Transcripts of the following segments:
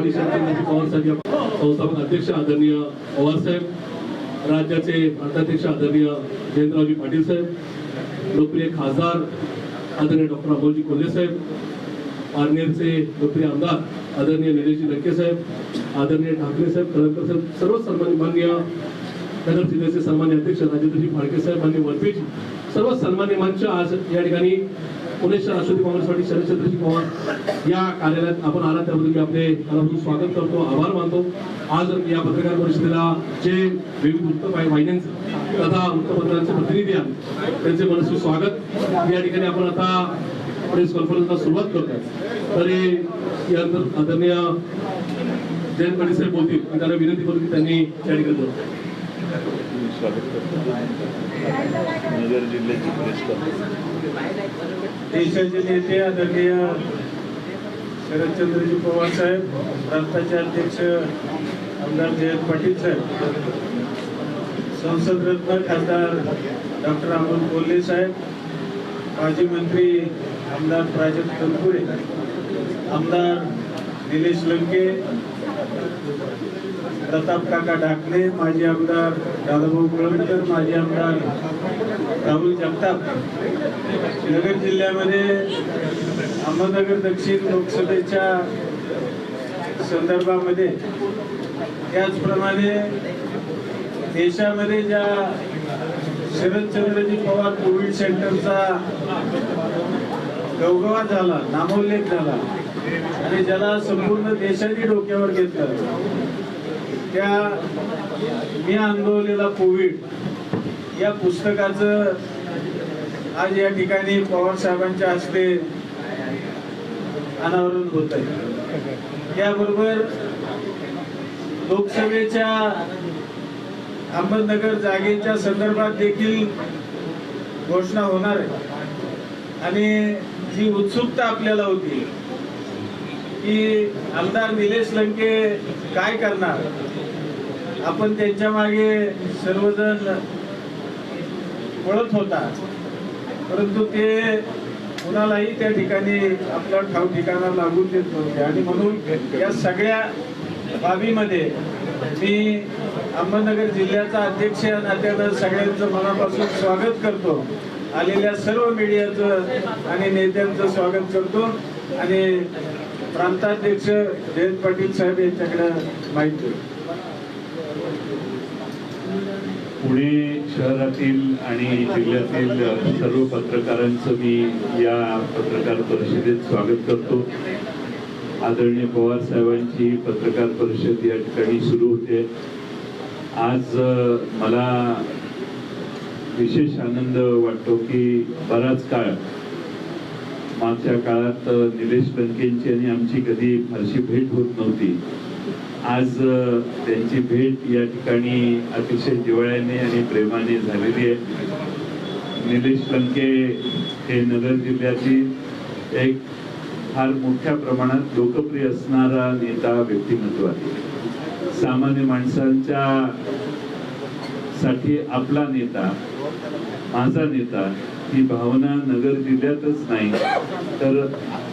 पाटील शरदचंद्रजी पवार संस्थापक अध्यक्ष आदरणीय पवारसाहेब राज्याचे भारताध्यक्ष आदरणीय जयंतरावजी पाटील साहेब लोकप्रिय खासदार आदरणीय डॉक्टर अमोलजी कोल्हे साहेब पारनेरचे लोकप्रिय आमदार आदरणीय निलेशजी लंके साहेब आदरणीय ठाकरे साहेब कळमकर साहेब सर्व सन्मान्य मान्य नगर जिल्ह्याचे सन्मान्य अध्यक्ष राजेंद्रजी फाळके साहेब आणि वरपेजी सर्व सन्मान्य मंच आज या ठिकाणी पुणे शहर राष्ट्रवादी काँग्रेस पार्टी शरदचंद्रजी पवार या कार्यालयात आपण आला त्याबद्दल मी आपले मनापासून स्वागत करतो आभार मानतो. आज या पत्रकार परिषदेला जे विविध वृत्तवाहिन्यांचे तथा वृत्तपत्रांचे प्रतिनिधी आहेत त्यांचे मनस्वी स्वागत. या ठिकाणी आपण आता प्रेस कॉन्फरन्सला सुरुवात करतोय. तरी यानंतर आदरणीय जयंत पाटील साहेब बोलतील मी त्यांना विनंती करून त्यांनी या ठिकाणी स्वागत करतो. नगर जिल्ह्याची प्रेस कॉन्फरन्स देशाचे नेते आदरणीय शरदचंद्रजी पवार साहेब प्रांताचे अध्यक्ष आमदार जयंत पाटील साहेब संसदरत्न खासदार डॉक्टर अमोल कोल्हे साहेब माजी मंत्री आमदार प्राजक्त तनपुरे आमदार निलेश लंके प्रताप काका ढाकणे माजी आमदार दादाभाऊ कळमकर माजी आमदार राहुल जगताप. नगर जिल्ह्यामध्ये अहमदनगर दक्षिण लोकसभेच्या संदर्भामध्ये त्याचप्रमाणे देशामध्ये ज्या शरदचंद्रजी पवार कोविड सेंटरचा गवगवा झाला नामोल्लेख झाला आणि ज्याला संपूर्ण देशाने डोक्यावर घेतलं त्या मी अनुभवलेला कोविड या पुस्तकाचं आज या ठिकाणी पवार साहेबांच्या हस्ते अनावरण होत आहे. त्याबरोबर लोकसभेच्या अहमदनगर जागेच्या संदर्भात देखील घोषणा होणार आहे. आणि जी उत्सुकता आपल्याला होती की आमदार निलेश लंके काय करणार? आपण त्यांच्या मागे सर्वजण पळत होता. परंतु ते कुणालाही त्या ठिकाणी आपला ठाव ठिकाणा लागून देत नव्हते. आणि म्हणून या सगळ्या बाबीमध्ये मी अहमदनगर जिल्ह्याचा अध्यक्ष या नात्यानं सगळ्यांचं मनापासून स्वागत करतो. आलेल्या सर्व मीडियाचं आणि नेत्यांचं स्वागत करतो. आणि प्रांताध्यक्ष जयंत पाटील साहेब यांच्याकडे माहिती देतो. पुणे शहरातील आणि जिल्ह्यातील सर्व पत्रकारांचं मी या पत्रकार परिषदेत स्वागत करतो. आदरणीय पवार साहेबांची पत्रकार परिषद या ठिकाणी सुरू होते. आज मला विशेष आनंद वाटतो की बराच काळ मागच्या काळात निलेश लंकेंची आणि आमची कधी फारशी भेट होत नव्हती. आज त्यांची भेट या ठिकाणी अतिशय जिवाळ्याने आणि प्रेमाने झालेली आहे. निलेश लंके हे नगर जिल्ह्यातील एक फार मोठ्या प्रमाणात लोकप्रिय असणारा नेता व्यक्तिमत्व आहे. सामान्य माणसांच्या साठी आपला नेता माझा नेता ही भावना नगर जिल्ह्यातच नाही तर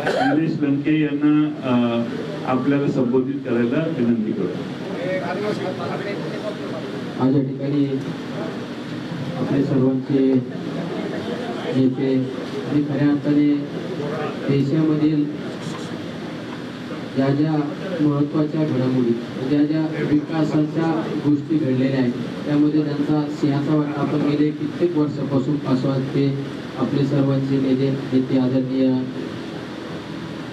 निलेश लंके यांना आपल्याला संबोधित करायला विनंती करतो आज या ठिकाणी आपले सर्वांचे नेते आणि खऱ्या अर्थाने देशामधील ज्या ज्या महत्त्वाच्या घडामोडी ज्या ज्या विकासाच्या गोष्टी घडलेल्या आहेत त्यामध्ये त्यांचा सिंहाचा वाटा आपण गेले कित्येक वर्षापासून पासवान ते आपले सर्वांचे नेते नेते आदरणीय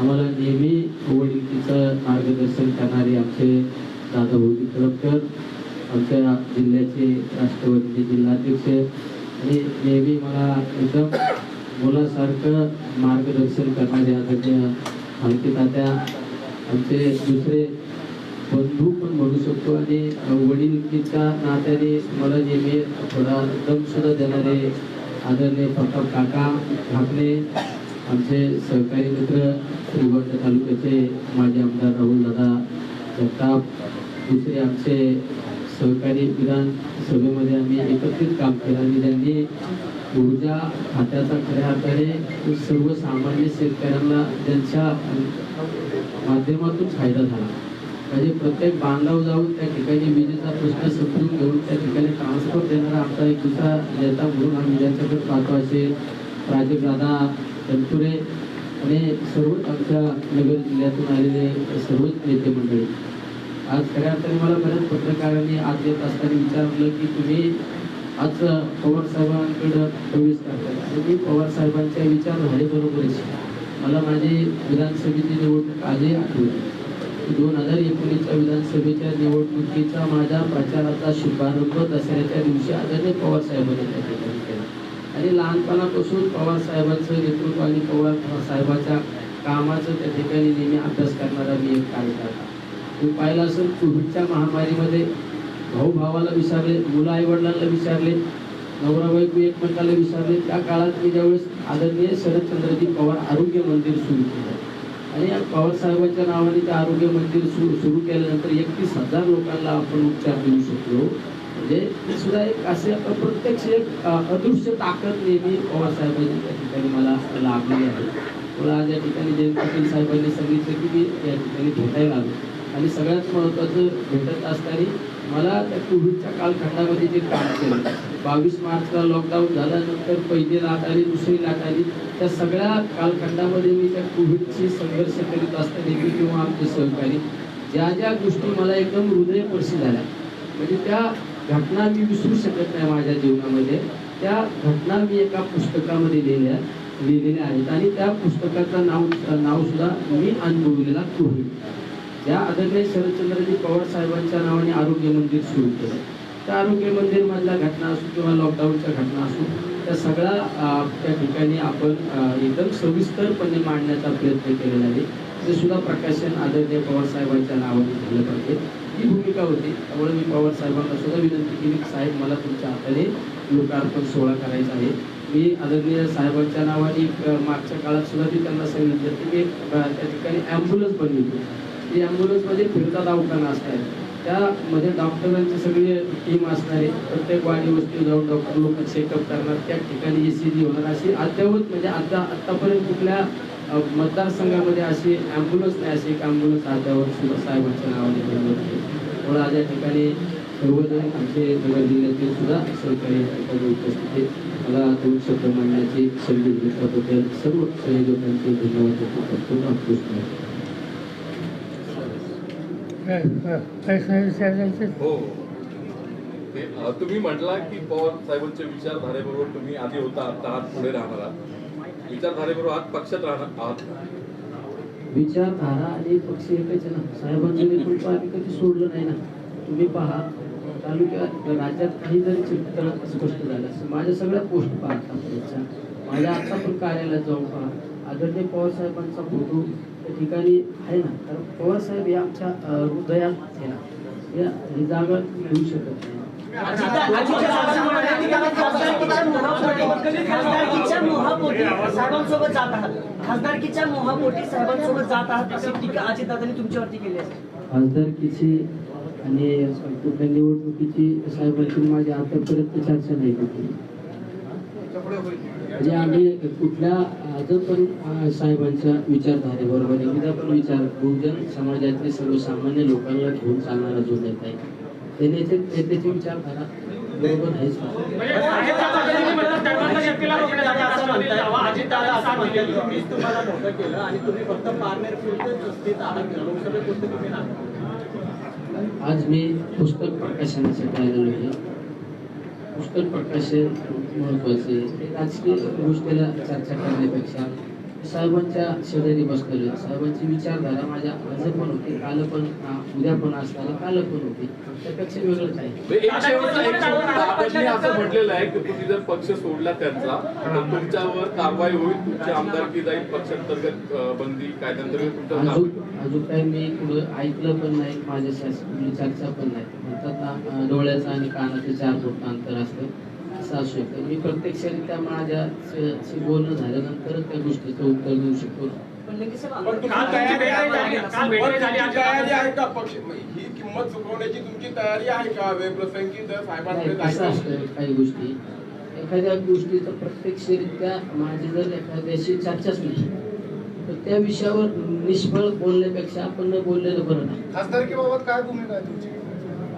आम्हाला नेहमी वडिलकीचं मार्गदर्शन करणारे आमचे दादा भाऊजी कळपकर आमच्या जिल्ह्याचे राष्ट्रवादीचे जिल्हाध्यक्ष. आणि नेहमी मला एकदम मुलासारखं मार्गदर्शन करणारे आदरणीय मालकी तात्या आमचे दुसरे बंधू पण म्हणू शकतो. आणि वडीलकीच्या नात्याने मला नेहमी थोडा दमसुद्धा देणारे आदरणीय प्रताप काका ढाकणे आमचे सहकारी मित्र श्रीगोंदा तालुक्याचे माजी आमदार राहुल दादा जगताप दुसरे आमचे सहकारी विधानसभेमध्ये आम्ही एकत्रित काम केलं आणि त्यांनी ऊर्जा खात्याचा खऱ्या अर्थाने सर्वसामान्य शेतकऱ्यांना त्यांच्या माध्यमातून फायदा झाला. म्हणजे प्रत्येक बांधाव जाऊन त्या ठिकाणी विजेचा प्रश्न समजून घेऊन त्या ठिकाणी ट्रान्सफर देणारा आमचा एक दुसरा नेता म्हणून आम्ही ज्यांच्याकडे पाहतो असेल राजीव दादा तनपुरे आणि सर्व आमच्या नगर जिल्ह्यातून आलेले सर्वच नेते मंडळी. आज खऱ्या अर्थाने मला बऱ्याच पत्रकारांनी आज येत असताना विचारलं की तुम्ही आज पवार साहेबांकडं प्रवेश करताय. आणि मी पवार साहेबांच्या विचारधारेबरोबरच मला माझी विधानसभेची निवडणूक आजही आठवली. दोन हजार एकोणीसच्या विधानसभेच्या निवडणुकीचा माझ्या प्रचाराचा शुभारंभ दसऱ्याच्या दिवशी आदरणीय पवार साहेबांनी त्या ठिकाणी केला. आणि लहानपणापासून पवार साहेबांचं नेतृत्व आणि पवार साहेबांच्या कामाचं त्या ठिकाणी नेहमी अभ्यास करणारा मी एक कार्यकर्ता. तू पाहिलं असेल कोविडच्या महामारीमध्ये भाऊ भावाला विचारले मुलं आईवडिलांना विचारले नवरा बायको एकमेकाला विचारले. त्या काळात मी ज्यावेळेस आदरणीय शरदचंद्रजी पवार आरोग्य मंदिर सुरू केलं. आणि या पवार साहेबांच्या नावाने ते आरोग्य मंदिर सुरू सुरू केल्यानंतर एकतीस हजार लोकांना आपण उपचार देऊ शकलो. म्हणजे ते सुद्धा एक असे प्रत्यक्ष एक अदृश्य ताकद नेहमी पवारसाहेबांनी त्या ठिकाणी मला लाभलेली आहे. मला ज्या या ठिकाणी जयंत पाटील साहेबांनी सांगितलं की मी या ठिकाणी भेटायला आलो. आणि सगळ्यात महत्त्वाचं भेटत असताना मला त्या कोविडच्या कालखंडामध्ये जे काम केलं बावीस मार्चला लॉकडाऊन झाल्यानंतर पहिली लाट आली दुसरी लाट आली त्या सगळ्या कालखंडामध्ये मी त्या कोविडशी संघर्ष करीत असताना मी किंवा आमचे सहकारी ज्या ज्या गोष्टी मला एकदम हृदयपर्शी झाल्या म्हणजे त्या घटना मी विसरू शकत नाही माझ्या जीवनामध्ये. त्या घटना मी एका पुस्तकामध्ये लिहिल्या लिहिलेल्या आहेत. आणि त्या पुस्तकाचं नाव नावसुद्धा मी अनुभवलेला कोविड त्या आदरणीय शरदचंद्रजी पवार साहेबांच्या नावाने आरोग्य मंदिर सुरू केलं. त्या आरोग्य मंदिरमधल्या घटना असो किंवा लॉकडाऊनच्या घटना असो त्या सगळ्या त्या ठिकाणी आपण एकदम सविस्तरपणे मांडण्याचा प्रयत्न केलेला आहे. ते सुद्धा प्रकाशन आदरणीय पवार साहेबांच्या नावाने झालं पाहिजे. ही भूमिका होती. त्यामुळे मी पवार साहेबांना सुद्धा विनंती केली की साहेब मला तुमच्या हाताने लोकार्पण सोहळा करायचा आहे. मी आदरणीय साहेबांच्या नावाने मागच्या काळात सुद्धा मी त्यांना सांगितलं की मी त्या ठिकाणी ॲम्ब्युलन्स बनवली ती ॲम्ब्युलन्समध्ये फिरता दवाखाना असणार त्यामध्ये डॉक्टरांची सगळी टीम असणार आहे. प्रत्येक वाडी वस्ती जाऊन डॉक्टर लोक चेकअप करणार. त्या ठिकाणी ए सी जी होणार अशी अद्यावत म्हणजे आता आत्तापर्यंत कुठल्या मतदारसंघामध्ये अशी ॲम्ब्युलन्स नाही अशी एक ॲम्ब्युलन्स अद्यावत सुद्धा साहेबांच्या नावाने बनवली होती आज या ठिकाणी सर्वजण आमचे नगर जिल्ह्यातील सुद्धा सहकारी उपस्थित आहेत. मला दोन शब्द मांडण्याची संधी दिल्याबद्दल सर्व संयोजकांचे धन्यवाद व्यक्त करतो. रामकृष्ण हो. तुम्ही म्हटला की पवार साहेबांच्या विचारधारेबरोबर तुम्ही आधी होता आता आहात पुढे राहणार आहात. विचारधारेबरोबर आहात पक्षात राहणार आहात. विचारधारा आणि पक्ष एकच आहे ना. साहेबांचं नेतृत्व आम्ही कधी सोडलं नाही ना. तुम्ही पहा तालुक्यात राज्यात काही जरी चित्र स्पष्ट झालं असं माझ्या सगळ्या पोस्ट पाहता माझ्या आता पण कार्यालयात जाऊन पहा. आदरणीय पवार साहेबांचा फोटो त्या ठिकाणी आहे ना. कारण पवार साहेब आमच्या हृदयात आहे ना या ही जागा मिळू शकत नाही. खासदारकीच्या मोहापोटी साहेबांसोबत जात आहात. खासदारकीच्या मोहापोटी साहेबांसोबत जात आहात अशी टीका अजितदादांनी तुमच्यावरती केली आहे. खासदारकीची आणि कुठल्या निवडणुकीची साहेबांची माझी आतापर्यंत चर्चा नाही केली. म्हणजे आम्ही कुठल्या अजून पण साहेबांच्या विचारधारेबरोबर एकदा पण विचार बहुजन समाजातले सर्वसामान्य लोकांना घेऊन चालणारा जो नेता आहे त्याची विचारधारा बरोबर नाही आज मी पुस्तक प्रकाशनासाठी आलेलो आहे पुस्तक प्रकाशन महत्त्वाचे. राजकीय गोष्टीला चर्चा करण्यापेक्षा साहेबांच्या शेजारी बसलेलो. साहेबांची विचारधारा माझ्या आज पण होती काल पण उद्या पण असताना काल पण होती. त्यापेक्षा वेगळं काय एक शेवटचा एक शेवटचा दादांनी असं म्हटलेलं आहे की तुम्ही जर पक्ष सोडला त्यांचा तर तुमच्यावर कारवाई होईल तुमची आमदारकी जाईल पक्षांतर्गत बंदी कायद्यांतर्गत अजून काही मी पुढं ऐकलं पण नाही माझ्या शासकीय चर्चा पण नाही. म्हणतात ना, डोळ्याचं आणि कानाचं चार फूट अंतर असतं. असं असू शकतं. मी प्रत्यक्षरित्या माझ्या बोलणं झाल्यानंतरच त्या गोष्टीचं उत्तर देऊ शकतो. ही किंमत चुकवण्याची तुमची तयारी आहे का? वेप्रसंगी जर साहेबांकडे काही गोष्टी. एखाद्या गोष्टीचं प्रत्यक्षरित्या माझी जर एखाद्याशी चर्चाच नाही तर त्या विषयावर निष्फळ बोलण्यापेक्षा आपण न बोललेलं बरं नाही. खासदारकीबाबत काय भूमिका आहे तुमची?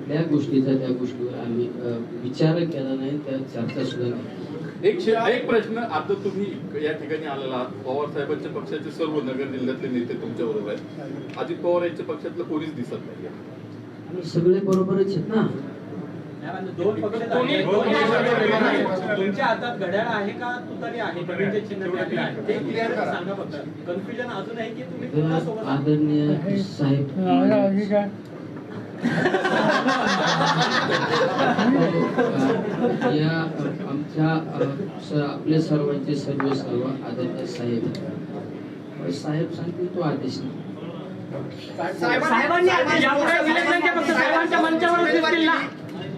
कुठल्या गोष्टीचा त्या गोष्टीवर आम्ही विचार केला नाही त्या चर्चा सुद्धा नाही एक शे- एक प्रश्न आता तुम्ही या ठिकाणी आलेला आहात. पवार साहेबांच्या पक्षाचे सर्व नगर जिल्ह्यातले नेते तुमच्या बरोबर आहेत. अजित पवार यांच्या पक्षातलं कोणीच दिसत नाही आम्ही सगळे बरोबरच आहेत ना. आहेत. तुमच्या हातात घड्याळ आहे का? तुतारी आहे. कन्फ्युजन अजून आहे. की तुम्ही? आदरणीय साहेब या आमच्या आपल्या सर्वांचे सर्व सर्व आदरणीय साहेब. साहेब सांगतील तो आदेश नाही. साहेबांनी फक्त साहेबांच्या मंचावरच दिसतील ना.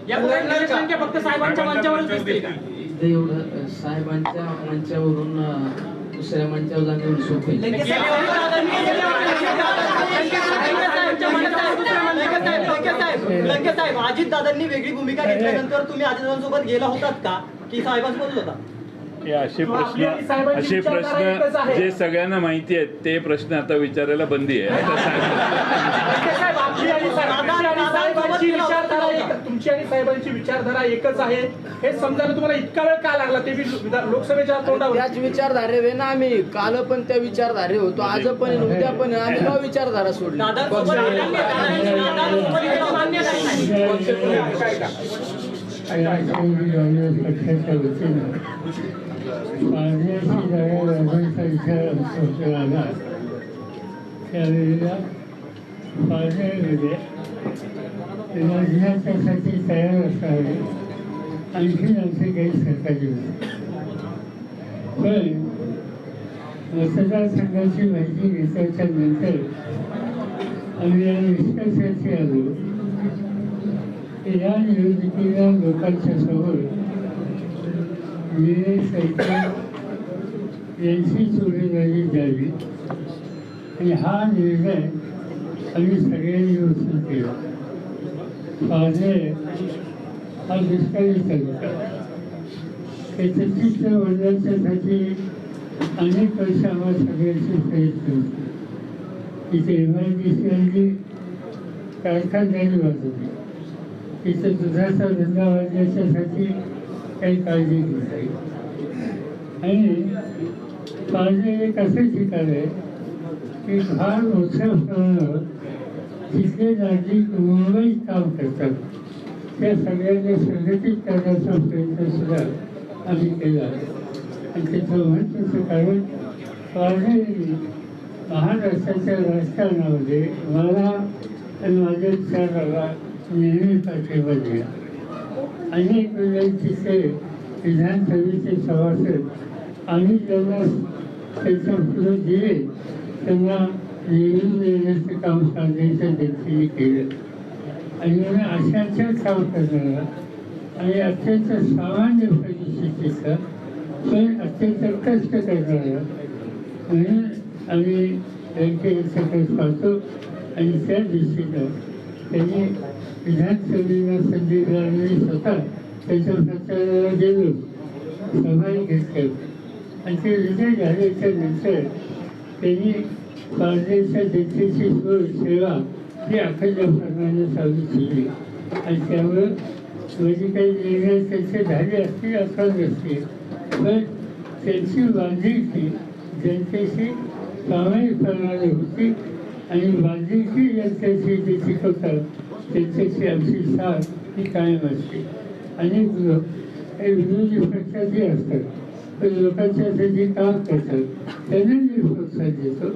यापुढे इलेक्शनचे फक्त साहेबांच्या मंचावरच दिसतील का? इथे एवढं अ, साहेबांच्या मंचावरून दुसऱ्या मंचावर जाणे सोपं लंके साहेब अजित दादांनी वेगळी भूमिका घेतल्यानंतर तुम्ही अजितदादांसोबत गेला होतात का? की साहेबांसोबत होता? हे असे प्रश्न असे प्रश्न जे सगळ्यांना माहिती आहेत ते प्रश्न आता विचारायला बंदी आहे. आपली आणि साहेबांची विचारधारा एकच आहे. हे समजायला तुम्हाला इतका वेळ का लागला? ते लोकसभेच्या तोंडावर. त्याच विचारधारे वे ना आम्ही. काल पण त्या विचारधारे होतो आज पण उद्या पण. आम्ही का विचारधारा सोडली? दादांसोबत दादांसोबत गेला मान्य तयार असावे. आणखी आमचे काही सरकारी होते पण मतदारसंघाची माहिती घेतल्याच्या नंतर आम्ही या निष्कर्षाची आलो. की या निवडणुकीला लोकांच्या समोर निलेश यांची चोरीदारी द्यावी आणि हा निर्णय आम्ही सगळ्यांनी उचलून केलं. माझे हा दुष्काळी तालुका त्याचं चित्र वडल्याच्यासाठी अनेक वर्ष आम्हाला सगळ्यांची प्रयत्न होते तिथे एम आय डी सी आणली कारखानदारी वाजवली. तिथे दुधाचा धंदा वाढण्याच्यासाठी काही काळजी घेतली. आणि पाहिजे एक असं ठिकाण आहे की फार मोठ्या प्रमाणावर तिथले राज्य मुंबईत काम करतात. त्या सगळ्यांनी संघटित करण्याचा प्रयत्न सुद्धा आम्ही केला आणि त्याचं महत्त्वाचं कारण पाहिजे महाराष्ट्राच्या राजकारणामध्ये मला आणि माझ्या विचाराला नेहमी पाठिंबा दिला. अनेक वेळेचे विधानसभेचे सभासद आम्ही ज्यांना त्यांच्या पुढे दिले त्यांना निवडून देण्याचं काम साधण्याचं देखील केलं. आणि म्हणून अशाच काम करणारा आणि अत्यंत सामान्य परिस्थितीचा पण अत्यंत कष्ट करणारा म्हणून आम्ही बँकेकडे पाहतो आणि त्या दृष्टीनं त्यांनी विधानसभेला संधी मिळाली स्वतः. त्याच्या प्रचाराला गेलो. सभाही घेतल्या आणि ते विजय झाल्याच्यानंतर त्यांनी पारदेशच्या जनतेची सोय सेवा ही अखंडपणाने चालू केली आणि त्यामुळं म्हणजे काही निर्णय त्यांचे झाले असतील अथवा नसतील पण त्यांची बांधिलकी जनतेशी प्रामाणिकपणाने होती. आणि बांधिलकी जनतेची जी शिकवतात त्यांच्याशी आमची साथ ही कायम असते. अनेक लोक हे विरोधी पक्षाचे असतात. पण लोकांच्यासाठी काम करतात त्यांना मी प्रोत्साहन देतो.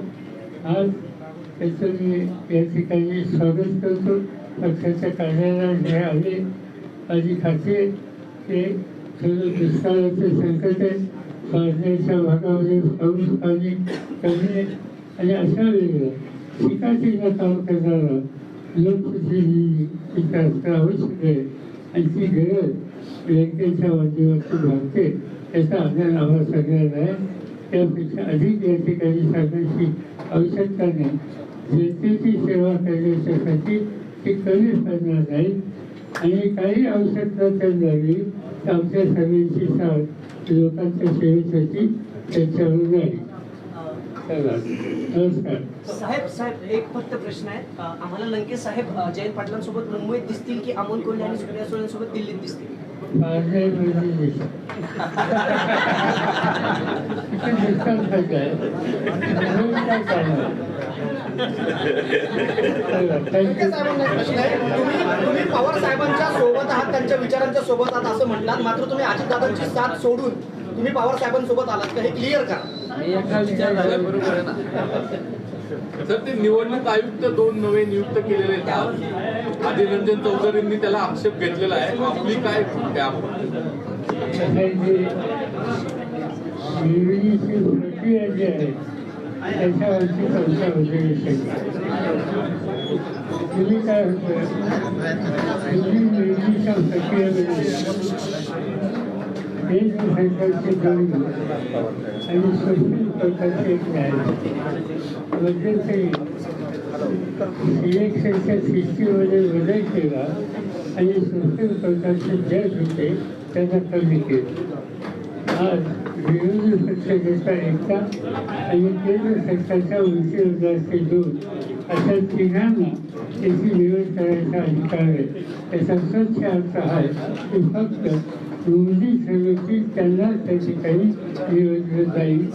आज त्याचं मी या ठिकाणी स्वागत करतो. पक्षाच्या कार्यालयात जे आले माझी खात्री आहे ते सगळं दुष्काळाचे संकट आहे. पाण्याच्या भागामध्ये पाऊस पाणी कमी आहे. आणि अशा वेळेला शिकाटीला काम करणारा लोकप्रतिनिधी असणं आवश्यक आहे आणि ती गरज बँकेच्या माध्यमातून भागते याचा आधार आम्हाला सगळ्यांना आहे. त्यापेक्षा अधिक या ठिकाणी सांगण्याची आवश्यकता नाही जनतेची सेवा करण्याच्यासाठी ती कमी साधणार नाही आणि काही आवश्यकता तर झाली तर आमच्या सर्वांची साथ लोकांच्या सेवेसाठी त्याच्यावर जाईल साहेब साहेब एक फक्त प्रश्न आहे. आम्हाला लंकेश साहेब जयंत पाटलांसोबत मुंबईत दिसतील की अमोल कोल्हे आणि सुप्रिया सुळेंसोबत दिल्लीत दिसतील? तुम्ही तुम्ही पवार साहेबांच्या सोबत आहात त्यांच्या विचारांच्या सोबत आहात असं म्हटलात. मात्र तुम्ही अजितदादांची साथ सोडून तुम्ही पवार साहेबांसोबत आलात. का हे क्लिअर करा. मी एका बरोबर आहे ना सर ते निवडणूक आयुक्त दोन नवे नियुक्त केलेले आहेत आधी रंजन चौधरींनी त्याला आक्षेप घेतलेला आहे आपली काय त्या त्याच्यावरची चर्चा होऊ काय होतं एक निवडीच्या प्रक्रियेमध्ये आणि सुप्रीम कोर्टाचे एक न्यायाधीश मध्यंतरी इलेक्शनच्या सिस्टीममध्ये बदल केला आणि सुप्रीम कोर्टाचे जज होते त्यांना कमी केलं आज विरोधी पक्ष नेता एकता आणि केंद्र सरकारच्या उंचीवर असते दोन अशा तिघांना त्याची निवड करायचा अधिकार आहे त्याचा स्वच्छ अर्थ आहे की फक्त विरोधी समिती त्यांना त्या ठिकाणी निवडलं जाईल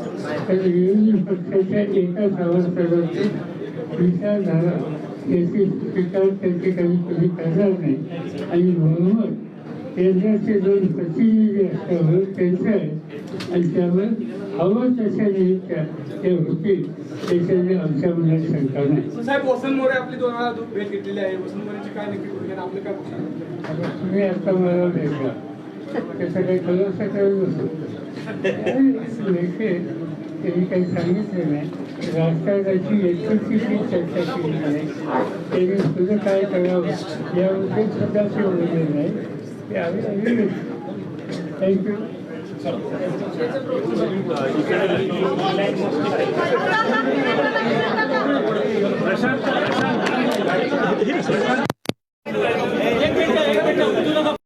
तर विरोधी पक्षाच्या एका सभासदाची विचारधारा याची स्वीकार त्या ठिकाणी तुम्ही करणार नाही. आणि म्हणून केंद्राचे दोन प्रतिनिधी असल्यामुळे त्यांचं आहे आणि त्यामुळे हवं तशा नियुक्त्या ते होतील त्याच्यामध्ये आमच्या मनात शंका नाही. साहेब वसंत मोरे आपली दोन वेळा भेट घेतलेली आहे. वसंत मोरेची काय नक्की आपलं काय तुम्ही आता मला भेटला त्याचा काही खुलासा करत त्यांनी काही सांगितले नाही. राजकारणाची एकूणची चर्चा केली नाही त्यांनी तुझं काय करावं या उद्योग सुद्धा ते नाही. ते आम्ही आम्ही थँक्यू प्रशांत.